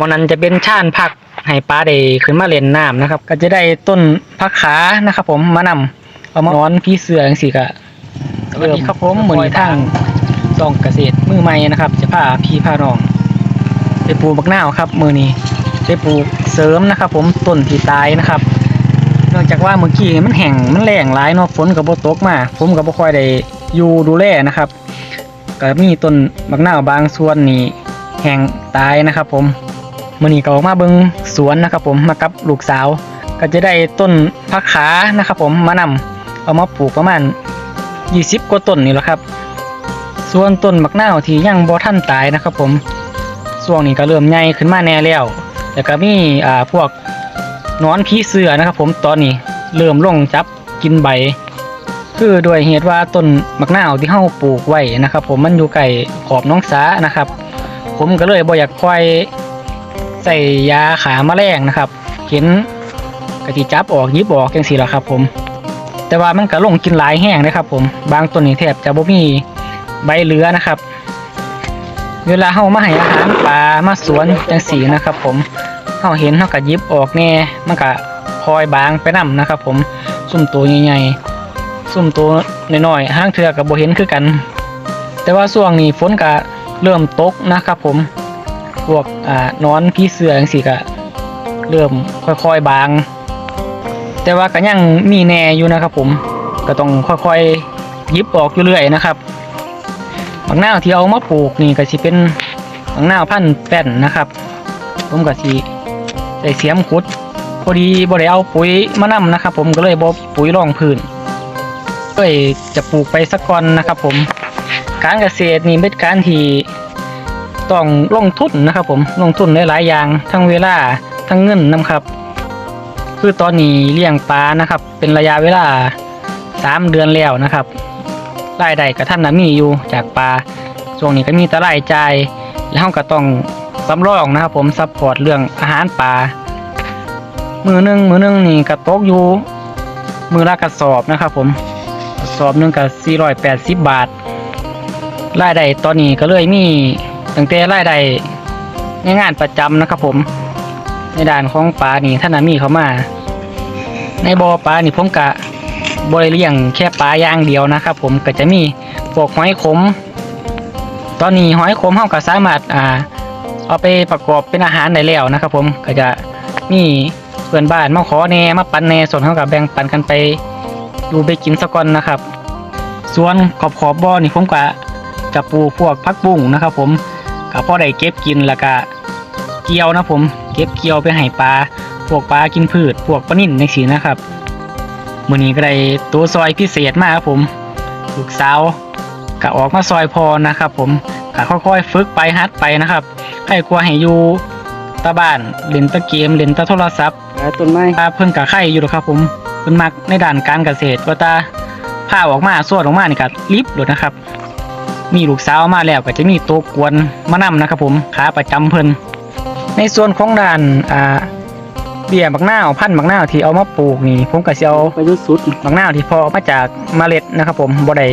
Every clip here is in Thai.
วันนั้นจะเป็นช่านผักให้ปลาได้ขึ้นมาเล่นน้ำนะครับ ก็จะได้ต้นผักขานะครับ ผมมานำเอามานอนพี่เสือจังซี่ก็สวัสดีครับผมมื้อนี้ทางต้องเกษตรมือใหม่นะครับ จะพาพี่พาน้องไปปลูกบักนาวครับ มื้อนี้ได้ปลูกเสริมนะครับ ผมต้นที่ตายนะครับเนื่องจากว่าเมื่อกี้มันแห้งมันแรงหลายเนาะฝนก็บ่ตกมาผมก็บ่ค่อยได้อยู่ดูแลนะครับก็มีต้นบักนาวบางส่วนนี่แห้งตายนะครับ ผม มื้อนี้ก็ออกมาเบิ่งสวนนะครับผมมากับลูกสาว ก็จะได้ต้นผักขานะครับผมมานำเอามาปลูกประมาณ 20 กว่าต้นนี่แหละครับ ส่วนต้นบักนาวที่ยังบ่ทันตายนะครับผมช่วงนี้ก็เริ่มใหญ่ขึ้นมาแน่แล้วแล้วก็มีอ่าพวกนอนผีเสือนะครับ ผมตอนนี้เริ่มลงจับกินใบ คือด้วยเหตุว่าต้นมะนาวที่เฮาปลูกไว้นะครับ ผมมันอยู่ใกล้ขอบน้องสานะครับ ผมก็เลยบ่อยากค่อย ใส่ยาขาแมลงนะครับ เห็นกระทิจับออกยิบออกจังซี่ล่ะครับ ผม แต่ว่ามันก็ลงกินหลายแห้งนะครับ ผม บางต้นนี่แทบจะบ่มีใบเหลือนะครับ เวลาเฮามาให้อาหารปลามาสวนจังซี่นะครับ ผมเขาเห็นเขาก็หยิบออกแน่มันก็คอยบางไปนํนะครับ ผมซุ่มตัวใหญ่ๆซุ่มตัวน้อยๆห้างเถือกับโบเห็นคือกัน แต่ว่าช่วงนี้ฝนก็เริ่มตกนะครับ ผม วกอ่านอนพี่เสือจังซี่ก็เริ่มค่อยๆบาง แต่ว่าก็ยังมีแน่อยู่นะครับ ผมก็ต้องค่อยๆยิบออกอยู่เรื่อยนะครับบางหน้าที่เอามาปลูกนี่ก็สิเป็นบางหน้าพันธุ์แป้นนะครับ ผมก็สิได้เสียมขุดพอดีบ่ได้เอาปุ๋ยมานำนะครับ ผมก็เลยบ่ปุ๋ยรองพื้นก็เลยจะปลูกไปสักก่อนนะครับ ผมการเกษตรนี่เป็นการที่ ต้องลงทุนนะครับ ผมลงทุนหลายๆอย่าง ทั้งเวลาทั้งเงินนํครับ คือตอนนี้เลี้ยงปลานะครับ เป็นระยะเวลาสามเดือนแล้วนะครับรายได้กับท่านนะมีอยู่จากปลาช่วงนี้ก็มีแต่รายจ่ายแล้วเราก็ต้องสำรองนะครับ ผมซัพพอร์ตเรื่องอาหารปลามือนึงมือนึงนี่กระตกอยู่มือละกระสอบนะครับผมสอบนึงกับ480 บาทรายได้ตอนนี้ก็เลยมี ตั้งแต่รายได้ในงานประจำนะครับผม ในด่านของปลานี่ท่านนะมีเขามา ในบ่อปลานี่ผมกะบริเลี้ยงแค่ปลาอย่างเดียวนะครับผมก็จะมีพวกหอยขม ตอนนี้หอยขมเฮาก็สามารถอ่าเอาไปประกอบเป็นอาหารได้แล้วนะครับผมก็จะมีเพื่อนบ้านมาขอแหน่มาปันแหน่ส่วนเขากับแบ่งปันกันไปดูไปกินสะก่อนนะครับ ส่วนขอบขอบบ่อนี่ผมก็จะปลูกพวกพักบุ้งนะครับ ผม ก็พอได้เก็บกินแล้วก็เกี่ยวนะผม เก็บเกี่ยวไปให้ปลาพวกปลากินพืช พวกปลานิ่นในสีนะครับมื้อนี้ก็ได้ตัวซอยพิเศษมากครับผมลูกสาวก็ออกมาซอยพอนะครับ ผมก็ค่อยๆฝึกไปฮัดไปนะครับใครกลัวให้อยู่ตาบ้านเล่นแตะเกมเล่นแตะโทรศัพท์ต้นไม้ตาเพิ่นกับไข่อยู่หรอกครับ ผมเพิ่นมักในด้านการเกษตรว่าตาผ้าออกมาสวดออกมานี่ก็ลิบหลดนะครับ มีลูกสาวมาแล้วก็จะมีตัวกวนมานำนะครับผมขาประจำเพิ่นในส่วนของด้านอ่าเบี้ยบักนาพันธุ์บักนาที่เอามาปลูกนี่ผมก็สิเอาไปจนสุดบักนาที่พอมาจากเมล็ดนะครับ ผมบ่ได้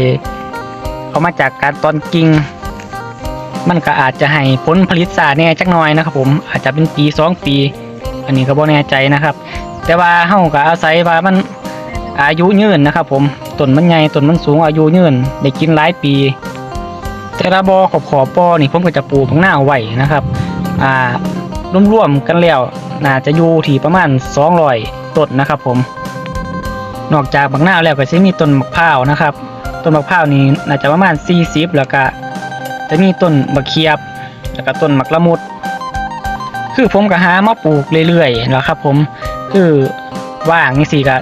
เอามาจากการตอนกิ่งมันก็อาจจะให้ผลผลิตสาแน่จักหน่อยนะครับ ผมอาจจะเป็นปีสองปี อันนี้ก็บ่แน่ใจนะครับ แต่ว่าเฮาก็อาศัยว่ามันอายุยืนนะครับ ผมต้นมันใหญ่ต้นมันสูงอายุยืนได้กินหลายปี แต่ละบอขอบขอบปอนี่ผมก็จะปลูกข้างหน้าไว้นะครับ อ่ารวมๆกันแล้วน่าจะอยู่ที่ประมาณ200ต้นนะครับ ผม นอกจากบักหน้าแล้วก็จะมีต้นมะพร้าวนะครับ ต้นมะพร้าวนี่น่าจะประมาณ40แล้วก็จะมีต้นมะเขียบ แล้วก็ต้นมะละมุด คือผมก็หามาปลูกเรื่อยๆนะครับ ผม คือว่างนี่สิก็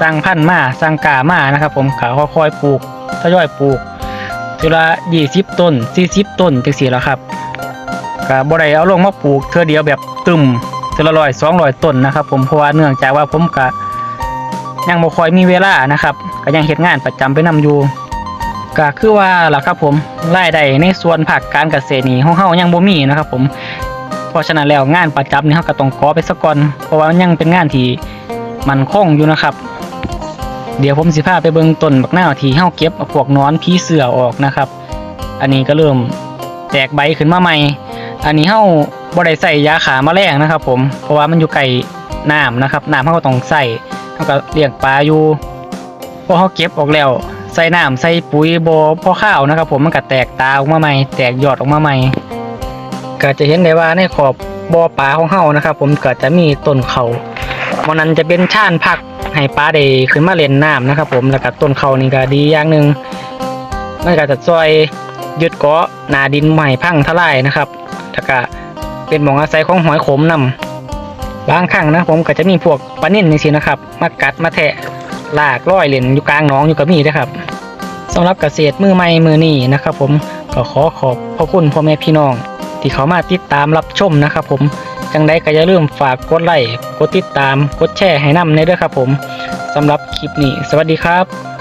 สร้างพันธุ์มาสร้างกามานะครับ ผมก็ค่อยๆปลูกทยอยปลูก ทีละ20ต้น40ต้นจังซี่แล้วครับก็บ่ได้เอาลงมาปลูกเทื่อเดียวแบบตึมเทื่อละร้อย200ต้นนะครับผมเพราะว่าเนื่องจากว่าผมก็ยังบ่คอยมีเวลานะครับก็ยังเฮ็ดงานประจำไปนำอยู่ก็คือว่าล่ะครับผมรายได้ในส่วนภาคการเกษตรนี่ของเฮายังบ่มีนะครับ ผมเพราะฉะนั้นแล้วงานประจำนี่เฮาก็ต้องขอไปซะก่อนเพราะว่ามันยังเป็นงานที่มันคงอยู่นะครับ เดี๋ยวผมสิพาไปเบิ่งต้นบักนาที่เฮาเก็บพวกนอนผีเสือออกนะครับ อันนี้ก็เริ่มแตกใบขึ้นมาใหม่ อันนี้เฮาบ่ได้ใส่ยาขาแมลงนะครับ ผม เพราะว่ามันอยู่ใกลน้ำนะครับน้ำเฮาก็ต้องใส่เฮาก็เลี้ยงปลาอยู่พอเฮาเก็บออกแล้วใส่น้ำใส่ปุ๋ยบ่พอข้าวนะครับ ผมมันก็แตกตาออกมาใหม่ แตกยอดออกมาใหม่ก็จะเห็นได้ว่าในขอบบ่อปลาของเฮานะครับ ผมก็จะมีต้นเขามันนั้นจะเป็นชานพัก ให้ปลาได้ขึ้นมาเล่นน้ำนะครับ ผมแล้วก็ต้นเขานี่ก็ดีอย่างหนึ่งมันก็จะช่วยยึดเกาะหนาดินใหม่พังทลายนะครับแล้วก็เป็นหมองอาศัยของหอยขมนำบางครั้งนะผมก็จะมีพวกปลาเน่นนี่สินะครับ มากัดมาแทะลากร้อยเล่นอยู่กลางหนองอยู่กับมีนะครับสำหรับเกษตรมือใหม่มือนี้นะครับ ผมก็ขอขอบพระคุณพ่อแม่พี่น้อง ที่เขามาติดตามรับชมนะครับ ผม จังใดก็อย่าลืมฝากกดไลค์กดติดตาม กดแชร์ให้นำในเด้อครับผมสำหรับคลิปนี้ สวัสดีครับ